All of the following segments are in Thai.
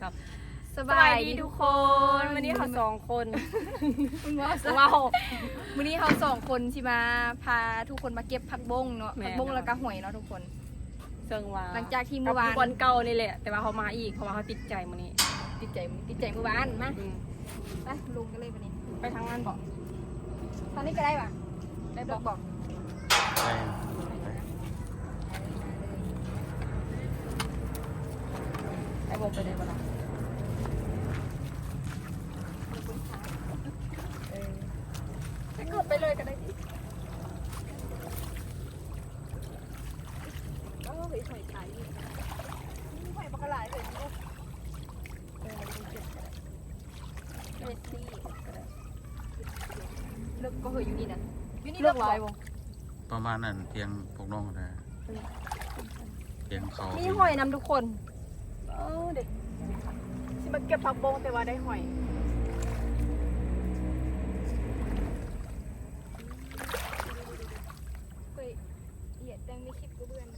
ครับสสบาบายยดีดีทุทุกกคคนนวันนี้เขาสองคนคุณว่าว้าววันนี้เขาสองคนที่มาพาทุกคนมาเก็บผักบงเนาะแม่ผักบงเนาะแล้วก็หอยเนาะทุกคนเซิงว่าหลังจากที่เมื่อวานกับวันเก่านี่แหละ แต่ว่าเขามาอีกเพราะว่าเขาติดใจมื้อนี้ ติดใจติดใจเมื่อวานมาอืมไปลงกันเลยวันนี้ ไปทางนั้นบอกตอนนี้ก็ได้ปะได้บอกบอกใช่ไอ้วงไปได้บ่ล่ะเออ ถ้าเกิดไปเลยก็ได้ดิโอ้ยหอยขายนี่หอยปลากระไหลเลยลูกเออมันเป็นเจ็ดก็ได้เรสซี่ก็ได้ เลิกก็เหยอยู่นี่นะอยู่นี่เลืเลิอกกร้ร้ออยยวงประมาณนั้นเพียงพวกน้องนะเพียงเขามีหอยนำทุกคน เออเด็กสิมาเก็บผักบงแต่ว่าได้หอยเคยเหยียดแดงไม่คลิปก็เบื่อน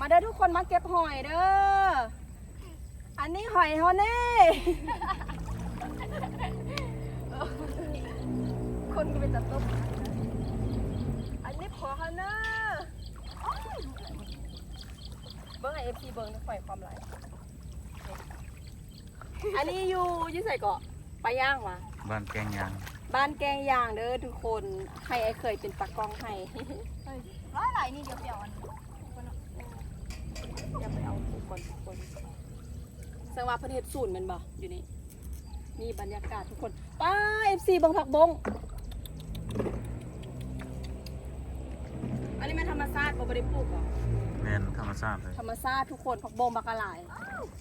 มาเด้อทุกคนมาเก็บหอยเด้อ อันนี้หอยเขาแน่ คนก็เป็นจับตุ๊บอันนี้พอเขาเนอะเบิ้งไอเอฟซีเบิ้งนะฝ่ายความไรอันนี้อยู่ยี่ใส่เกาะปลาย่างวะบ้านแกงยาง บ้านแกงยางเด้อทุกคน ให้ไอเคยเป็นตากล้องให้ร้อยหลายนี่เดี๋ยวเดี๋ยวอัน อย่าไปเอาทุกคนทุกคนแสดงว่าประเทศศูนย์แมันบ่อยู่นี่มีบรรยากาศทุกคนป้าเอฟซีเบิ้งผักบง อันนี้มันธรรมชาติบ่บริปลูกเหรอ แมนธรรมชาติเลยธรรมชาติทุกคนผักบงบักกะหลาย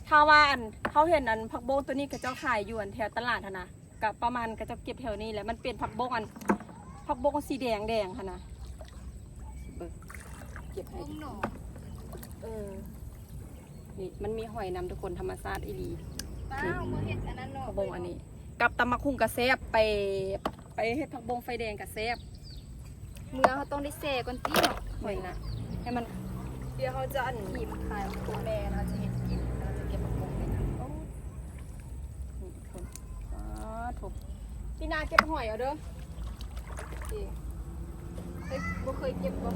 ถ้าว่าอันเขาเห็นอันผักบงตัวนี้กระเจ้าขายอยู่อันแถวตลาดหั้นนะกับประมาณกระเจ้าเก็บแถวนี้แหละมันเป็นผักบงอันผักบงสีแดงแดงค่ะนะเบิ่งเก็บให้บุ้งหนูเออ นี่มันมีหอยนำทุกคนธรรมชาติอีหลีป้าเอามาเห็ดอันนั้นเนาะผักบงอันนี้ กับตำมะคุงกระแซบไป ไปเฮ็ดผักบงไฟแดงกระแซบเมื่อเขาต้องได้เสก่อนตีเนาะหอยนะให้มันเดี๋ยวเขาจะอันหิมขายตัวแม่เราจะเห็ดกินเราจะเก็บผักบงไปนะโอ้นี่ทุกคนอ๋อถูกพี่นาเก็บหอยเอาเด้อนี่เฮ้ยบ่เคยเก็บบ่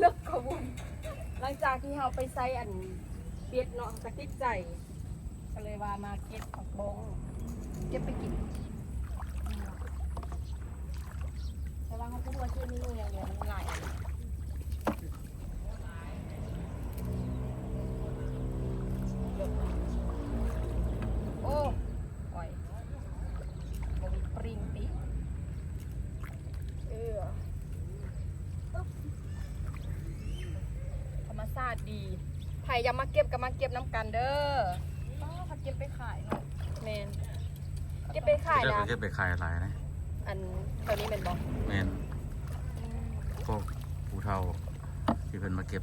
เลิกขบุญห ลังจากที่เราไปใส่อันเปียดเนาะกระติกใจก็เลยว่ามาเก็บผักบงเก็บไปกินแต่ว่าเขาพูดว่าที่นี่อย่างเดียวมันหล อยามาเก็บกับมาเก็บน้ำกันเด้อป้าเขาเก็บไปขายเนาะแมนเก็บไปขายเจะนะไปเก็บไปขายหลายนะอันตัวนี้เป็นบอกแมนพวกผู้เฒ่าที่เพิ่นมาเก็บ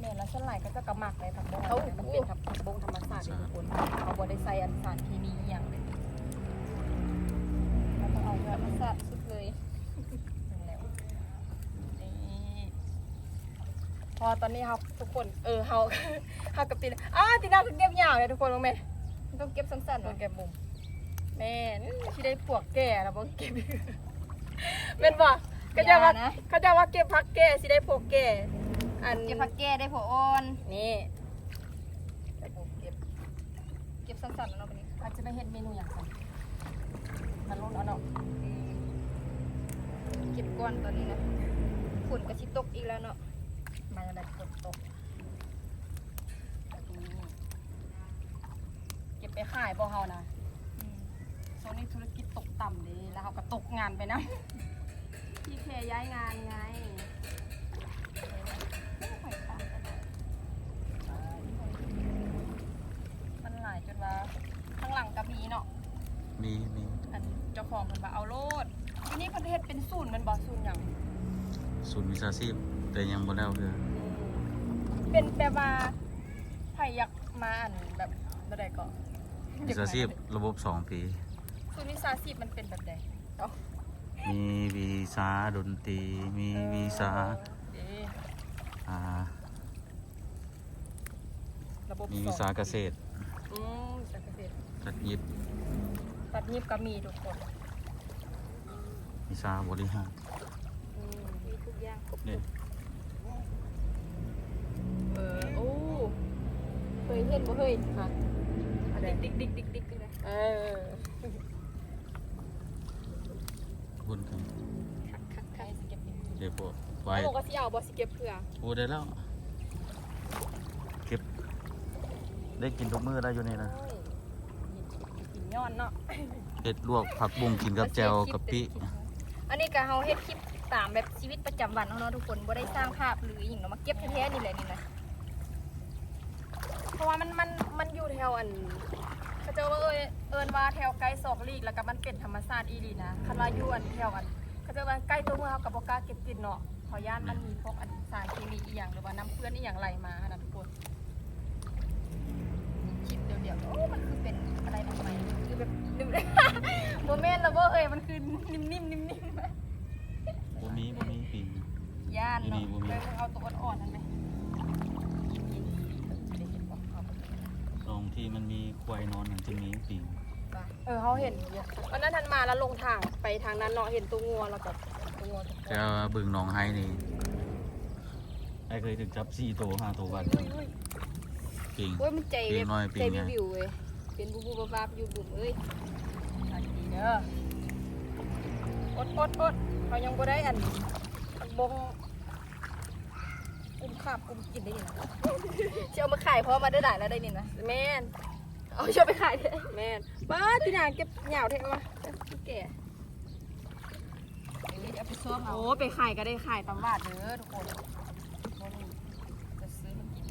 แม่นแล้วส่วนหลายก็จะกระหมักเลยผักบงอันนี้มันเป็นผักผักบงธรรมชาติเลยทุกคนเขาบได้ใส่อันสารที่มีอหย่างเลยเราต้องเอาธรรมชาติสุดเลยนั่นแหล้วนี่ พอตอนนี้เขาทุกคน เออเขาเขากับตีนอ้าตีน่าคือเก็บยาวเลยทุกคนรู้ไหมต้องเก็บสั้นๆโดเนาะนเก็บมุมแม่นที่ได้ปวกแก่แล้วบ่เก็บเป็นบ่เขาจะว่าอย่นะเขาจะว่าเก็บพักแก่สิได้ปวกแก่อันเก็บผักแก้ได้ผัวอ่อนนี่แต่ผมเก็บเก็บสั้นๆแล้วเนาะวันนี้อาจจะไม่เห็นเมนูอย่างไรมันรุ่นเอาเนาะเก็บก้อนตอนนี้นะฝนก็สิตกอีกแล้วเนาะ มาจะแบบฝนตกเก็บไปขายบ่เฮานะโซนนี้ธุรกิจตกต่ำเลยแล้วเขาก็ตกงานไปนะพี่เคย้ายงานไงมันหลายจนว่าข้างหลังก็มีเนาะมีมีอันเจ้าของเพิ่นว่าเอาโลดทีนี้ประเทศเป็นศูนย์มันบ่ศูนย์หยังศูนย์วิชาชีพ แต่ยังบ่แล้วคือเฮ็เป็นแบบว่าไผอยากมาอันแบบบ่ได้ก็วิชาชีพระบบสองปี คือวิชาชีพมันเป็นแบบใดมีวีซ่าดนตรี มีวีซ่าเอออ่า ระบบมีสวีองซ่าเกษตรอืมวิชาเกษตรตัดยิบตัดยิบก็มีทุกคนวีซ่าบริหารอืมมีทุกอย่างครบเนี่ย เออโอ้เคยเห็นบ่เฮ้ยฮะอะไรดิกดิ๊กดิ๊กดิกดิกเลยเออบุญกันคักคักครคักสิเก็บเงินเดี๋ยวพวกไว้กว่าสิเอาบ่สิเก็บเผื่อพูดได้แล้ว เก็บ ได้กินทุกมื้อได้อยู่นี่นะโอ้ยกินย้อนเนาะเห็ดลวกผักบุ้งกินกับแจวกับปิ อันนี้ก็เฮาเฮ็ดคลิปตามแบบชีวิตประจำวันเฮาเนาะทุกคนบ่ได้สร้างภาพหรือหยังเนาะมาเก็บแท้ๆนี่แหละนี่นะ เพราะว่ามันมันมันอยู่แถวอันเขาเจอว่าเอยเอินว่าแถวใกล้ศอกลีกแล้วก็มันเป็นธรรมชาติอีหลีนะคันว่าอยู่อันแถวอันเขาเจอว่าใกล้ตัวเมืองเขากับบ่กล้าเก็บกินเนาะเพราะย่านมันมีพวกอันสารเคมีอีหยังหรือว่าน้ำเพื่อนอีหยังไหลมาหั้นนะทุกคนคลิปเดี๋ยวๆโอ้มันคือเป็นอะไรใหม่ๆคือแบบนึกโมเมนต์แล้วว่าเอ้ยมันคือนิ่มๆนิ่มๆบ่มีบ่มีปิงย่านอยู่นี่เนาะบ่มีเลยเอาตัวอ่อนๆนั่นไหม ที่มันมีควายนอนนั่นจะมีปิงเออเขาเห็นอยู่วันนั้นทันมาแล้วลงทางไปทางนั้นเนาะเห็นตัวงัวแล้วก็ตัวงัวตัวแต่ว่าบึงหนองไฮนี่ไอ้เคยถึงจับสี่โตห้าโตบาทอุ้ยอุ้ยปิงโอ้ยมันใจปีแบบน้อยปีใจใหญ่วิวๆเว้ยเป็นบูบูบาบาบอยู่บุ่มเอ้ยทางดีเด้ออดอดอดเขายังบ่ได้อันอันบง กุมขาบกุมกินได้ยินนะจะเอามาขายเพราะมาได้หลายแล้วได้นี่นะแม่นเอาเชอบไปขายเถอะแม่นบ้าพี่นางเก็บเหยาวเท่วะแก่เอาไปซ้อมเอาโอ้ไปขายก็ได้ขายตำบาดเด้อทุกคนจะซื้อมากิน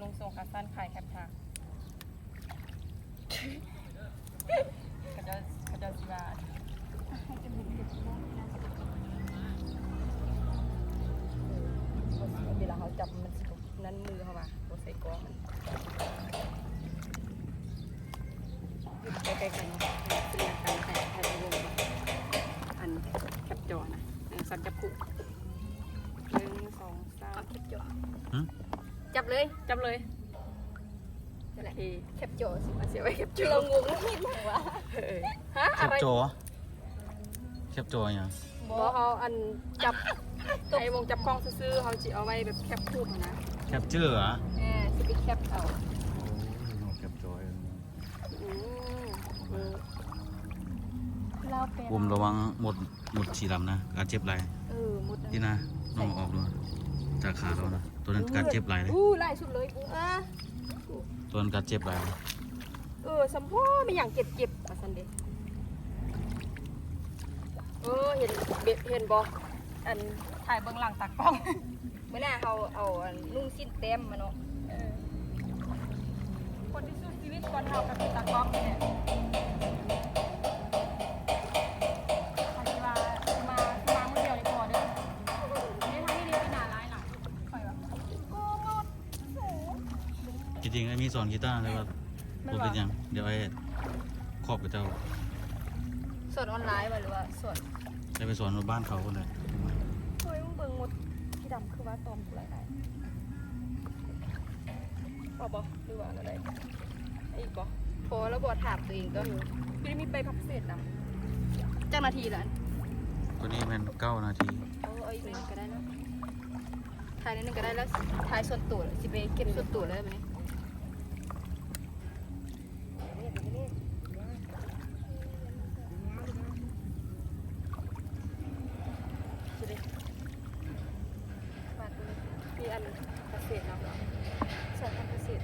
นุ่งทรงกระสั้นขายแคบทางเขาจะเขาจะสิว่า เวลาเขาจับมันสินั้นมือเขามาตัวใส่กล้องมันอยู่ใกล้ๆกันเนาะเรียงกันถ่ายถ่ายไปวงอันแคปจอนะหนึ่งสองจับคู่หนึ่งสองสามแคปจอหึ จับเลย จับเลยแหละโอเคแคปจอสิมาเสียไว้แคปจอเรางงไม่ถูกว่าเออฮะแคอะบไร จอแคบจออย่าง บอเขาอันจับไอ้วงจับกล้องซื้อๆเขาจะเอาไว้แบบแคปคู่นะแคปเจอร์เหรอแหมสิไปแคปเอาโอ้ยแคปจออืมเออเราเป็นบุมระวังหมดหมดสีดำนะ การเจ็บไหลเออมุดที่นะน้องออกดูจากขาเรานะตัวนั้นการเจ็บไหลเลยอู้ไล่สุดเลยกูอะตัวนั้นการเจ็บไหลเลยเออสัมพ่อไม่อย่างเก็บเก็บมาสันเดย์ เออเห็นเบ็ดเห็นบออันถ่ายเบื้องหลังตากล้อง เมื่อหน้าเขาเอาอันนุ่งสิ้นเต็มมาเนาะเออคนที่สู้ชีวิตก่อนเท่ากับเป็นตากล้องเนี่ยเขาคิดว่ามามาเมื่อเดียวในพอเด้อไม่ทำให้เรียนไปหนาร้ายหลังปล่อยแบบโอ้โหจริงๆไอ้มีสอนกีตาร์เลยว่าไม่ผมว่าเป็นหยัง เดี๋ยวไอ้ขอบกับเจ้าสอนออนไลน์มาหรือว่าสอน ได้ไปสอนบ้านเขาคนเลยเฮ้ยมึงเบิ่งหมดที่ดำคือว่าตอมกูไรได้บอบอหรือว่าอะไรอีกบอพอแล้วบอกถามตัวเองก็พี่ได้มีใบพักเศษนะจ้างนาทีละตัวนี้มันเก้านาทีเอาเอาอีกหนึ่งก็ได้แล้วถ่ายนิดนึงก็ได้แล้วถ่ายส่วนตัวสิไปเก็บส่วนตัวเลยไหมเนี่ย จะได้ ฝากดูเลย พี่อันพักเศษเนาะ สอนทำเกษตร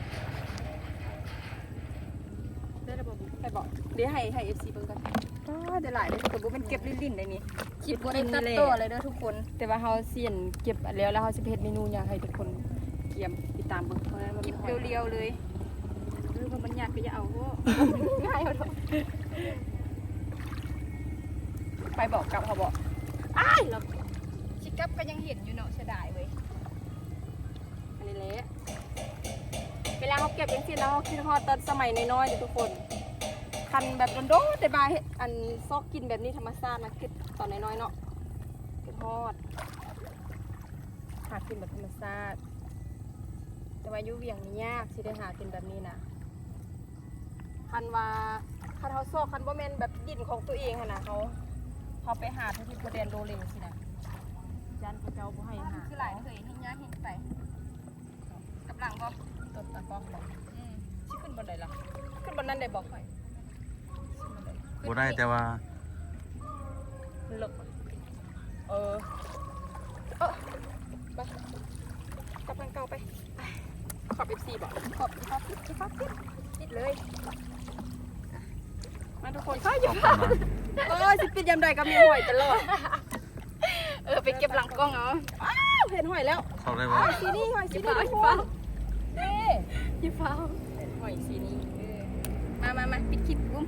ได้ระบบให้บอก เดี๋ยวให้ให้เอฟซีเบิ่งกันอ๋อเดี๋ยวหลายเลยแต่บุเป็นเก็บลิ้นๆได้นี่คลิปบ่ได้ตัดต่อเลยเด้อทุกคน แต่ว่าเขาเสียนเก็บอันแล้วแล้วเขาจะเฮ็ดเมนูอยากให้ทุกคนเตรียมติดตามเบิ่งเพราะฉะนั้นมันคลิปไม่ค่อยเรียวๆเลยเออมันยากก็อย่าเอาเพราะง่ายเอาเถอะไปบอกกับเขาบอกอ้ายเราชิกับก็ยังเห็นอยู่เนาะเสียดายเว้ยเก็บอย่างที่แล้วคิดฮอดตอนสมัยน้อยๆเด้อทุกคน คันแบบโดนๆแต่บาเฮ็ดอันซอกกินแบบนี้ธรรมชาตินะคิดตอนน้อยๆเนาะคิดฮอดหากินแบบธรรมชาติ แต่ว่าอยู่เวียงนี่ยากสิได้หากินแบบนี้นะคันว่าคันเขาซอกคันบ่แม่นแบบดินของตัวเองหั่นน่ะเขาเขาไปหาที่ที่โพแดนโดเลสินะยันเขาเจ้าบ่ให้หาคือหลายเคยเห็นยาเห็นไปกับหลังบ่ต้นตะกร้องบอกอืมชิขึ้นบนไหนล่ะขึ้นบนนั้นได้บอกข่อย บ่ได้แต่ว่ามันเลิกอะเออเออไปกลับทางเก่าไปไปขอบเอฟซีบอกขอบขอบติดขอบติดติดเลยอะมาทุกคนเข้าอขยู่อบคุณนะเออสิปิดยามใดก็มีหอยตลอดเออไปเก็บหลังกล้องเอาอ้าวเห็นหอยแล้วเข้าได้หบ่อยสีนี่หอยสีนี่อย่าทุกเฝ้าคนนี่พี่เฝ้าเห็นหอยสีนี่เออมามามาปิดคลิปบุ้ม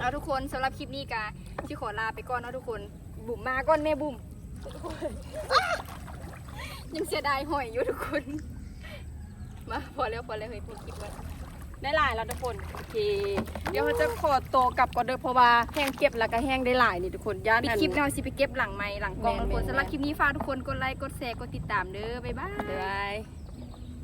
เอาทุกคนสำหรับคลิปนี้กาที่ขอลาไปก่อนเนาะทุกคน บุ๋มมาก่อนแม่บุ๋มยังเสียดายหอยอยู่ทุกคน มาพอแล้วพอแล้วเฮ้ยปิดคลิปไว้ได้หลายแล้วทุกคนโอเค เดี๋ยวเราจะขอตัวกลับก่อนเด้อเพราะว่าแห้งเก็บแล้วก็แห้งได้หลายนี่ทุกคนย่านปิดอันคลิปเราสิไปเก็บหลังไม้หลังกล้องแม่นทุกคนแม่นสำหรับคลิปนี้ฝากทุกคนกดไลค์กดแชร์กดติดตามเด้อบ๊ายบาย บ๊ายบาย